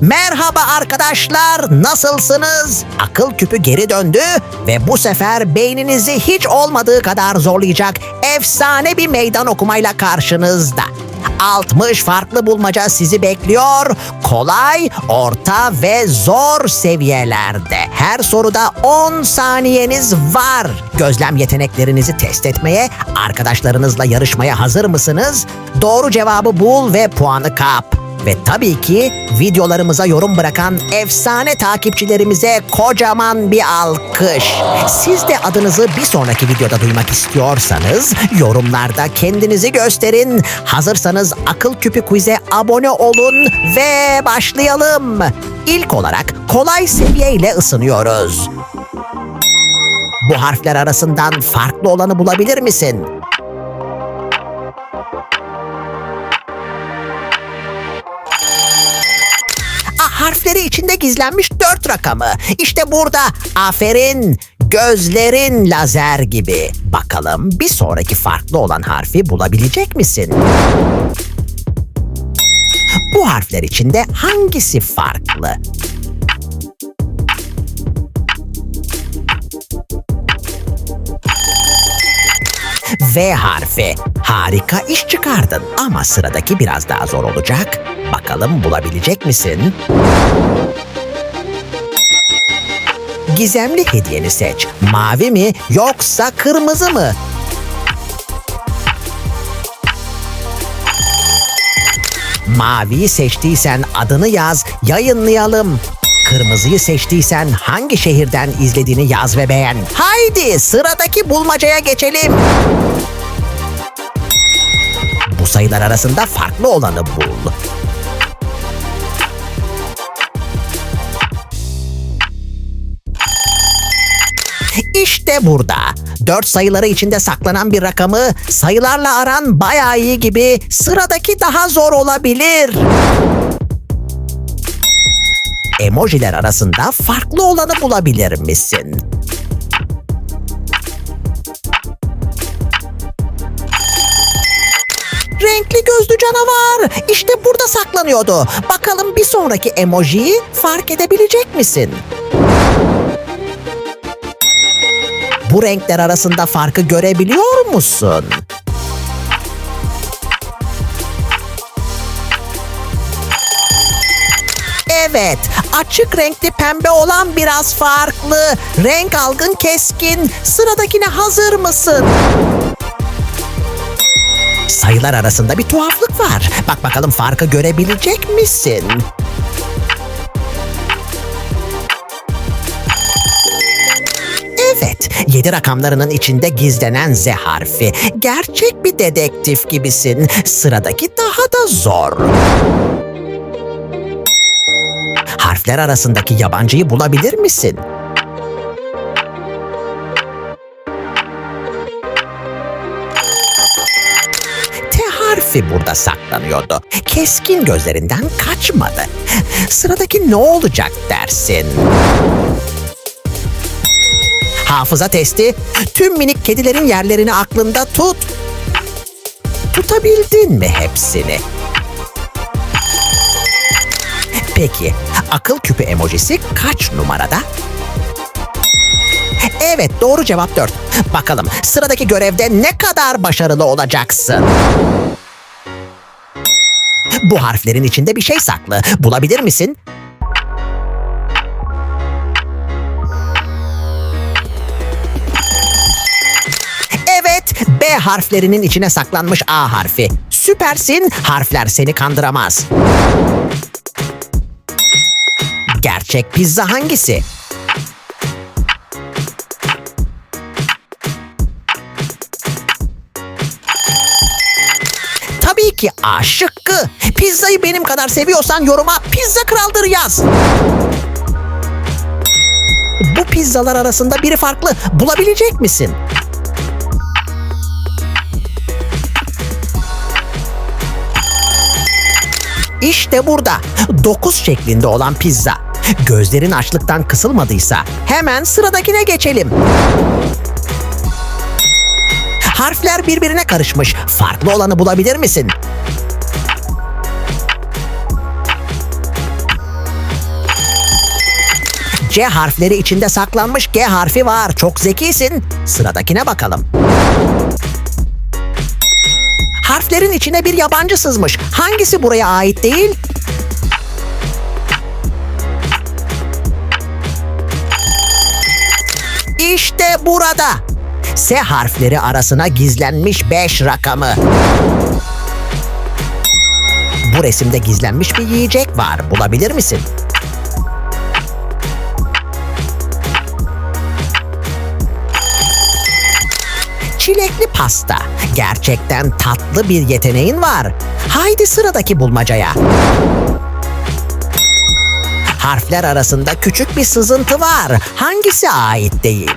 Merhaba arkadaşlar, nasılsınız? Akıl küpü geri döndü ve bu sefer beyninizi hiç olmadığı kadar zorlayacak efsane bir meydan okumayla karşınızda. 60 farklı bulmaca sizi bekliyor. Kolay, orta ve zor seviyelerde. Her soruda 10 saniyeniz var. Gözlem yeteneklerinizi test etmeye, arkadaşlarınızla yarışmaya hazır mısınız? Doğru cevabı bul ve puanı kap. Ve tabii ki videolarımıza yorum bırakan efsane takipçilerimize kocaman bir alkış. Siz de adınızı bir sonraki videoda duymak istiyorsanız yorumlarda kendinizi gösterin. Hazırsanız akıl küpü quiz'e abone olun ve başlayalım. İlk olarak kolay seviyeyle ısınıyoruz. Bu harfler arasından farklı olanı bulabilir misin? İçinde gizlenmiş dört rakamı. İşte burada. Aferin. Gözlerin lazer gibi. Bakalım bir sonraki farklı olan harfi bulabilecek misin? Bu harfler içinde hangisi farklı? V harfi. Harika iş çıkardın ama sıradaki biraz daha zor olacak. Bakalım bulabilecek misin? Gizemli hediyeni seç. Mavi mi yoksa kırmızı mı? Maviyi seçtiysen adını yaz, yayınlayalım. Kırmızıyı seçtiysen hangi şehirden izlediğini yaz ve beğen. Haydi sıradaki bulmacaya geçelim. Bu sayılar arasında farklı olanı bul. İşte burada. Dört sayıları içinde saklanan bir rakamı sayılarla aran bayağı iyi gibi sıradaki daha zor olabilir. Emojiler arasında farklı olanı bulabilir misin? Renkli gözlü canavar. İşte burada saklanıyordu. Bakalım bir sonraki emojiyi fark edebilecek misin? Bu renkler arasında farkı görebiliyor musun? Evet, açık renkli pembe olan biraz farklı. Renk algın keskin. Sıradakine hazır mısın? Sayılar arasında bir tuhaflık var. Bak bakalım farkı görebilecek misin? Yedi rakamlarının içinde gizlenen Z harfi. Gerçek bir dedektif gibisin. Sıradaki daha da zor. Harfler arasındaki yabancıyı bulabilir misin? Harfi burada saklanıyordu. Keskin gözlerinden kaçmadı. Sıradaki ne olacak dersin? Hafıza testi. Tüm minik kedilerin yerlerini aklında tut. Tutabildin mi hepsini? Peki, akıl küpü emojisi kaç numarada? Evet, doğru cevap 4. Bakalım sıradaki görevde ne kadar başarılı olacaksın? Bu harflerin içinde bir şey saklı. Bulabilir misin? Harflerinin içine saklanmış A harfi. Süpersin, harfler seni kandıramaz. Gerçek pizza hangisi? Tabii ki A şıkkı. Pizzayı benim kadar seviyorsan yoruma pizza kraldır yaz. Bu pizzalar arasında biri farklı. Bulabilecek misin? İşte burada. Dokuz şeklinde olan pizza. Gözlerin açlıktan kısılmadıysa hemen sıradakine geçelim. Harfler birbirine karışmış. Farklı olanı bulabilir misin? C harfleri içinde saklanmış G harfi var. Çok zekisin. Sıradakine bakalım. Harflerin içine bir yabancı sızmış. Hangisi buraya ait değil? İşte burada. S harfleri arasına gizlenmiş 5 rakamı. Bu resimde gizlenmiş bir yiyecek var. Bulabilir misin? Çilekli pasta. Gerçekten tatlı bir yeteneğin var. Haydi sıradaki bulmacaya. Harfler arasında küçük bir sızıntı var. Hangisi ait değil?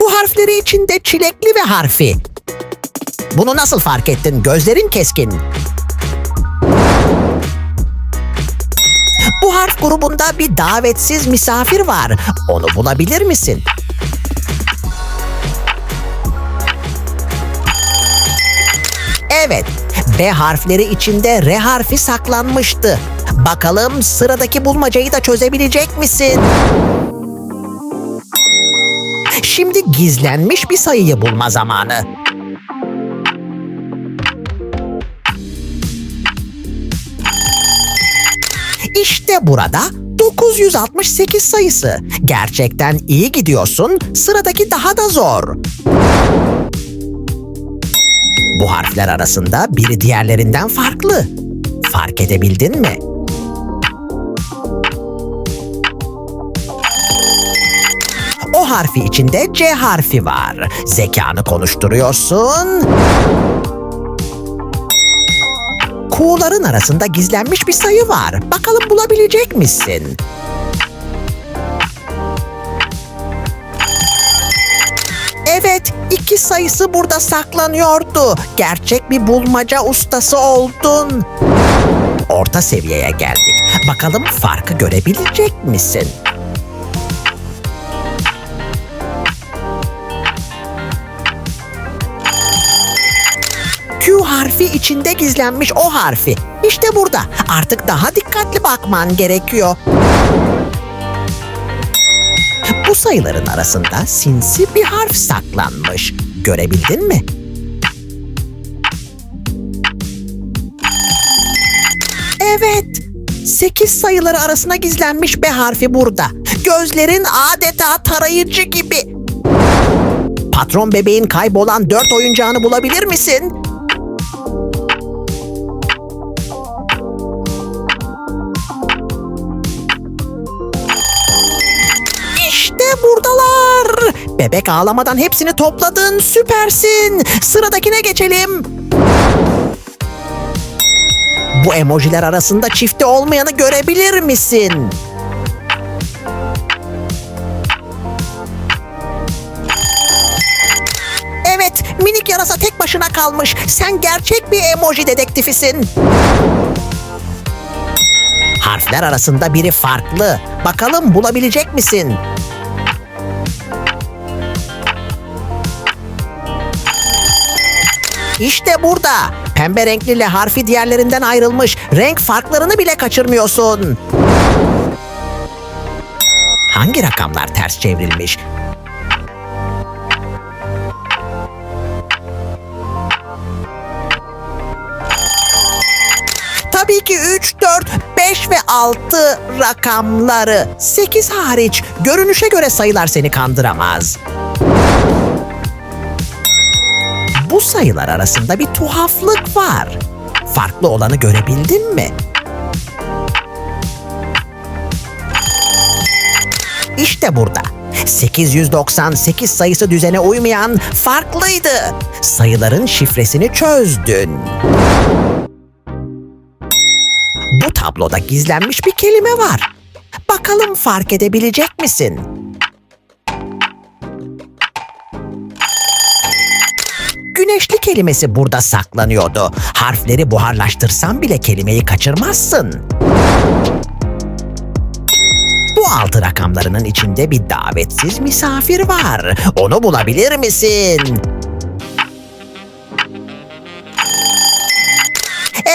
Bu harfleri içinde çilekli ve harfi. Bunu nasıl fark ettin? Gözlerin keskin. Harf grubunda bir davetsiz misafir var. Onu bulabilir misin? Evet, B harfleri içinde R harfi saklanmıştı. Bakalım sıradaki bulmacayı da çözebilecek misin? Şimdi gizlenmiş bir sayıyı bulma zamanı. İşte burada 968 sayısı. Gerçekten iyi gidiyorsun. Sıradaki daha da zor. Bu harfler arasında biri diğerlerinden farklı. Fark edebildin mi? O harfi içinde C harfi var. Zekanı konuşturuyorsun. Kuğuların arasında gizlenmiş bir sayı var. Bakalım bulabilecek misin? Evet, iki sayısı burada saklanıyordu. Gerçek bir bulmaca ustası oldun. Orta seviyeye geldik. Bakalım farkı görebilecek misin? Harfi içinde gizlenmiş o harfi. İşte burada. Artık daha dikkatli bakman gerekiyor. Bu sayıların arasında sinsi bir harf saklanmış. Görebildin mi? Evet. Sekiz sayıları arasına gizlenmiş B harfi burada. Gözlerin adeta tarayıcı gibi. Patron bebeğin kaybolan dört oyuncağını bulabilir misin? Bebek ağlamadan hepsini topladın. Süpersin. Sıradakine geçelim. Bu emojiler arasında çifte olmayanı görebilir misin? Evet, minik yarasa tek başına kalmış. Sen gerçek bir emoji dedektifisin. Harfler arasında biri farklı. Bakalım bulabilecek misin? İşte burada. Pembe renkli L harfi diğerlerinden ayrılmış. Renk farklarını bile kaçırmıyorsun. Hangi rakamlar ters çevrilmiş? Tabii ki 3, 4, 5 ve 6 rakamları. 8 hariç. Görünüşe göre sayılar seni kandıramaz. Sayılar arasında bir tuhaflık var. Farklı olanı görebildin mi? İşte burada. 898 sayısı düzene uymayan farklıydı. Sayıların şifresini çözdün. Bu tabloda gizlenmiş bir kelime var. Bakalım fark edebilecek misin? Güneşli kelimesi burada saklanıyordu. Harfleri buharlaştırsan bile kelimeyi kaçırmazsın. Bu altı rakamlarının içinde bir davetsiz misafir var. Onu bulabilir misin?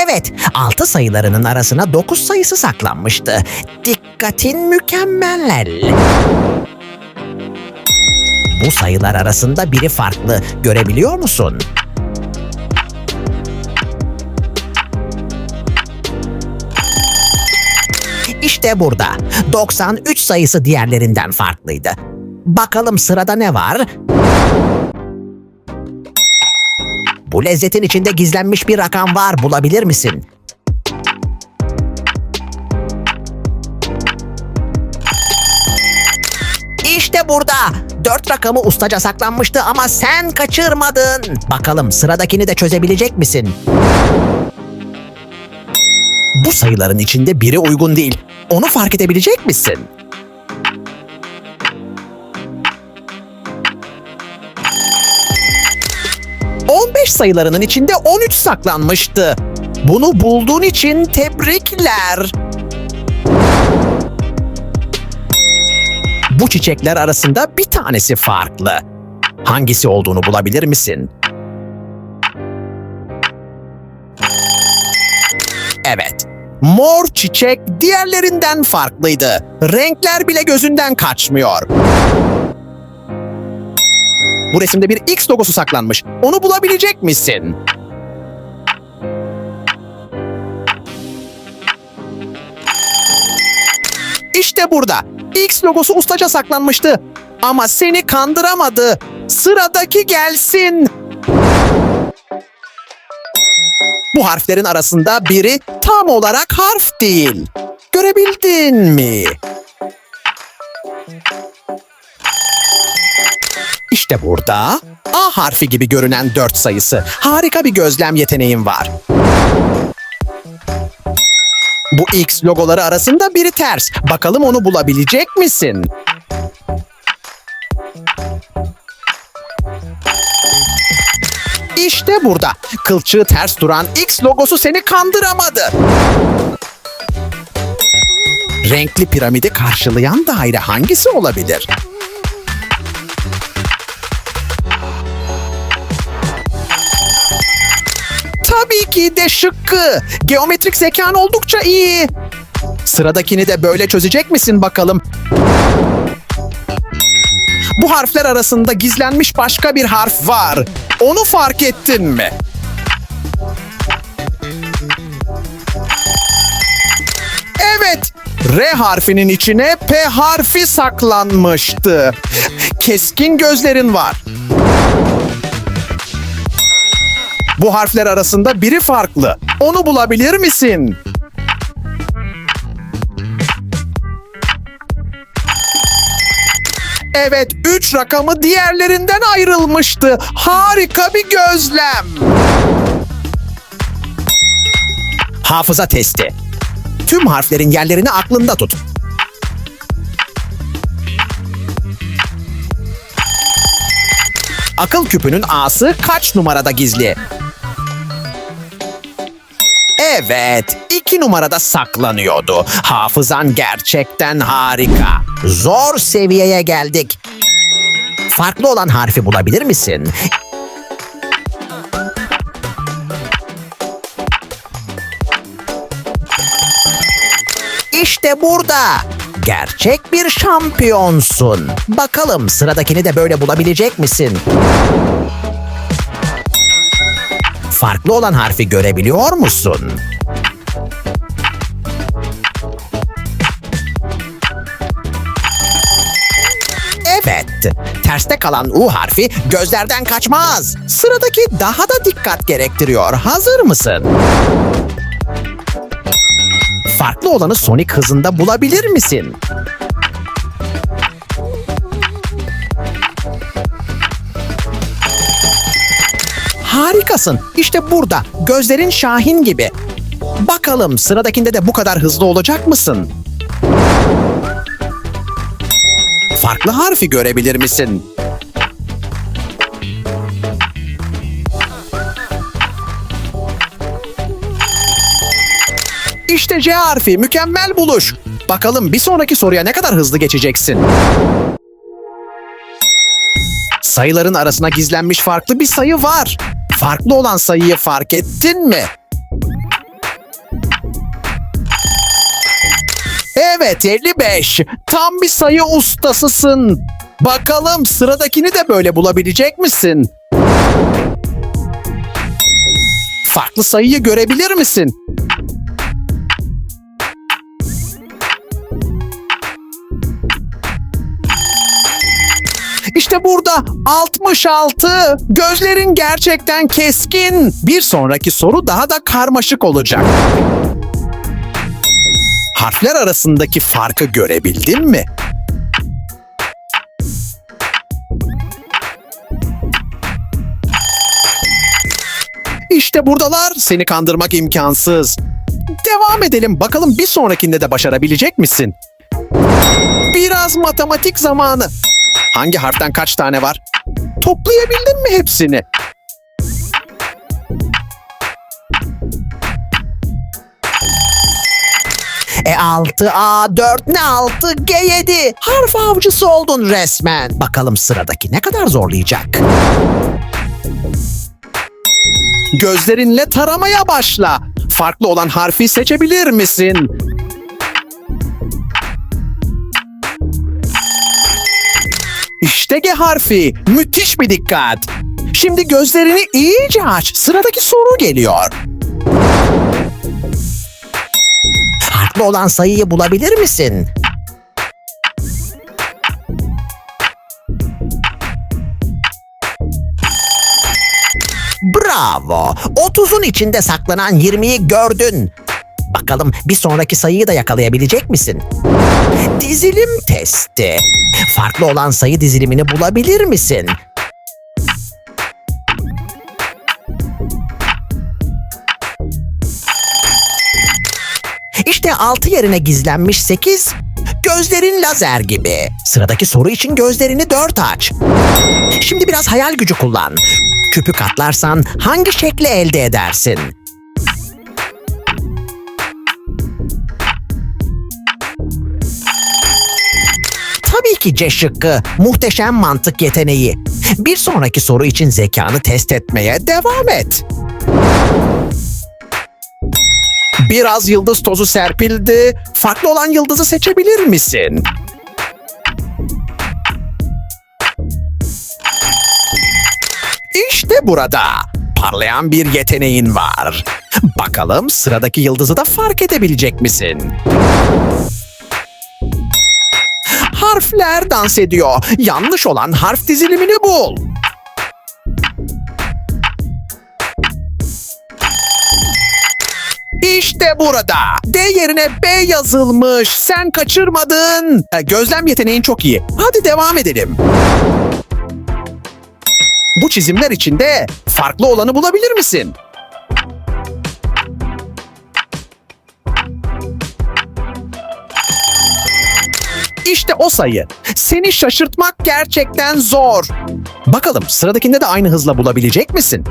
Evet, 6 sayılarının arasına 9 sayısı saklanmıştı. Dikkatin mükemmel. Bu sayılar arasında biri farklı. Görebiliyor musun? İşte burada. 93 sayısı diğerlerinden farklıydı. Bakalım sırada ne var? Bu lezzetin içinde gizlenmiş bir rakam var. Bulabilir misin? Burada. Dört rakamı ustaca saklanmıştı ama sen kaçırmadın. Bakalım sıradakini de çözebilecek misin? Bu sayıların içinde biri uygun değil. Onu fark edebilecek misin? ...15 sayılarının içinde 13 saklanmıştı. Bunu bulduğun için tebrikler. Bu çiçekler arasında bir tanesi farklı. Hangisi olduğunu bulabilir misin? Evet. Mor çiçek diğerlerinden farklıydı. Renkler bile gözünden kaçmıyor. Bu resimde bir X logosu saklanmış. Onu bulabilecek misin? İşte burada. X logosu ustaca saklanmıştı. Ama seni kandıramadı. Sıradaki gelsin. Bu harflerin arasında biri tam olarak harf değil. Görebildin mi? İşte burada A harfi gibi görünen dört sayısı. Harika bir gözlem yeteneğin var. Bu X logoları arasında biri ters. Bakalım onu bulabilecek misin? İşte burada. Kılçığı ters duran X logosu seni kandıramadı. Renkli piramidi karşılayan daire hangisi olabilir? Tabii ki de şıkkı. Geometrik zekan oldukça iyi. Sıradakini de böyle çözecek misin bakalım? Bu harfler arasında gizlenmiş başka bir harf var. Onu fark ettin mi? Evet. R harfinin içine P harfi saklanmıştı. Keskin gözlerin var. Bu harfler arasında biri farklı. Onu bulabilir misin? Evet, üç rakamı diğerlerinden ayrılmıştı. Harika bir gözlem. Hafıza testi. Tüm harflerin yerlerini aklında tut. Akıl küpünün A'sı kaç numarada gizli? Evet, iki numarada saklanıyordu. Hafızan gerçekten harika. Zor seviyeye geldik. Farklı olan harfi bulabilir misin? İşte burada. Gerçek bir şampiyonsun. Bakalım sıradakini de böyle bulabilecek misin? Farklı olan harfi görebiliyor musun? Evet. Terste kalan U harfi gözlerden kaçmaz. Sıradaki daha da dikkat gerektiriyor. Hazır mısın? Farklı olanı Sonic hızında bulabilir misin? Harikasın. İşte burada. Gözlerin Şahin gibi. Bakalım sıradakinde de bu kadar hızlı olacak mısın? Farklı harfi görebilir misin? İşte C harfi mükemmel buluş. Bakalım bir sonraki soruya ne kadar hızlı geçeceksin? Sayıların arasına gizlenmiş farklı bir sayı var farklı olan sayıyı fark ettin mi? Evet 55. Tam bir sayı ustasısın. Bakalım sıradakini de böyle bulabilecek misin? Farklı sayıyı görebilir misin? İşte burada 66. Gözlerin gerçekten keskin. Bir sonraki soru daha da karmaşık olacak. Harfler arasındaki farkı görebildin mi? İşte buradalar. Seni kandırmak imkansız. Devam edelim. Bakalım bir sonrakinde de başarabilecek misin? Biraz matematik zamanı. Hangi harften kaç tane var? Toplayabildin mi hepsini? E6, A4, ne 6, G7. Harf avcısı oldun resmen. Bakalım sıradaki ne kadar zorlayacak? Gözlerinle taramaya başla. Farklı olan harfi seçebilir misin? İşte G harfi. Müthiş bir dikkat. Şimdi gözlerini iyice aç. Sıradaki soru geliyor. Farklı olan sayıyı bulabilir misin? Bravo! 30'un içinde saklanan 20'yi gördün. Bakalım bir sonraki sayıyı da yakalayabilecek misin? Dizilim testi. Farklı olan sayı dizilimini bulabilir misin? İşte 6 yerine gizlenmiş 8. Gözlerin lazer gibi. Sıradaki soru için gözlerini 4 aç. Şimdi biraz hayal gücü kullan. Küpü katlarsan hangi şekli elde edersin? Ki C şıkkı. Muhteşem mantık yeteneği. Bir sonraki soru için zekanı test etmeye devam et. Biraz yıldız tozu serpildi. Farklı olan yıldızı seçebilir misin? İşte burada parlayan bir yeteneğin var. Bakalım sıradaki yıldızı da fark edebilecek misin? Harfler dans ediyor. Yanlış olan harf dizilimini bul. İşte burada. D yerine B yazılmış. Sen kaçırmadın. E, Gözlem yeteneğin çok iyi. Hadi devam edelim. Bu çizimler içinde farklı olanı bulabilir misin? İşte o sayı. Seni şaşırtmak gerçekten zor. Bakalım sıradakinde de aynı hızla bulabilecek misin?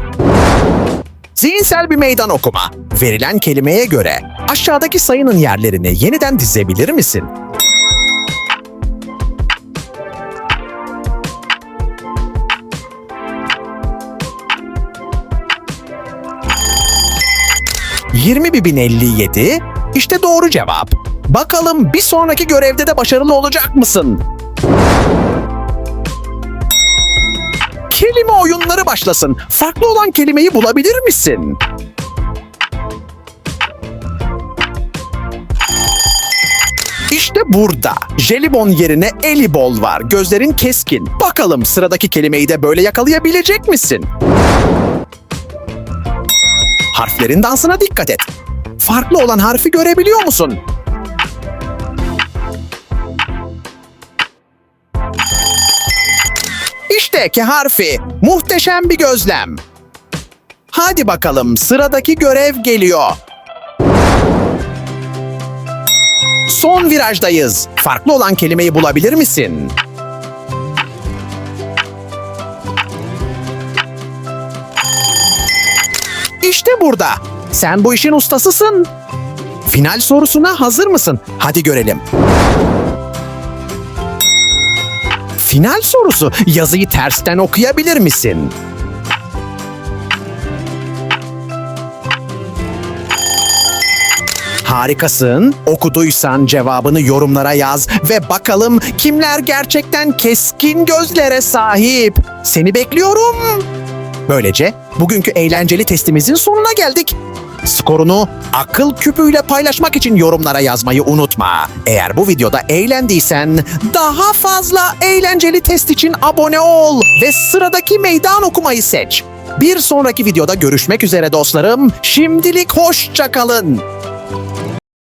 Zihinsel bir meydan okuma. Verilen kelimeye göre aşağıdaki sayının yerlerini yeniden dizebilir misin? ...20.057 işte doğru cevap. Bakalım bir sonraki görevde de başarılı olacak mısın? Kelime oyunları başlasın. Farklı olan kelimeyi bulabilir misin? İşte burada. Jelibon yerine elibol var. Gözlerin keskin. Bakalım sıradaki kelimeyi de böyle yakalayabilecek misin? Harflerin dansına dikkat et. Farklı olan harfi görebiliyor musun? İşte K harfi. Muhteşem bir gözlem. Hadi bakalım sıradaki görev geliyor. Son virajdayız. Farklı olan kelimeyi bulabilir misin? İşte burada. Sen bu işin ustasısın. Final sorusuna hazır mısın? Hadi görelim. Final sorusu. Yazıyı tersten okuyabilir misin? Harikasın. Okuduysan cevabını yorumlara yaz ve bakalım kimler gerçekten keskin gözlere sahip. Seni bekliyorum. Böylece bugünkü eğlenceli testimizin sonuna geldik. Skorunu akıl küpüyle paylaşmak için yorumlara yazmayı unutma. Eğer bu videoda eğlendiysen daha fazla eğlenceli test için abone ol ve sıradaki meydan okumayı seç. Bir sonraki videoda görüşmek üzere dostlarım. Şimdilik hoşça kalın.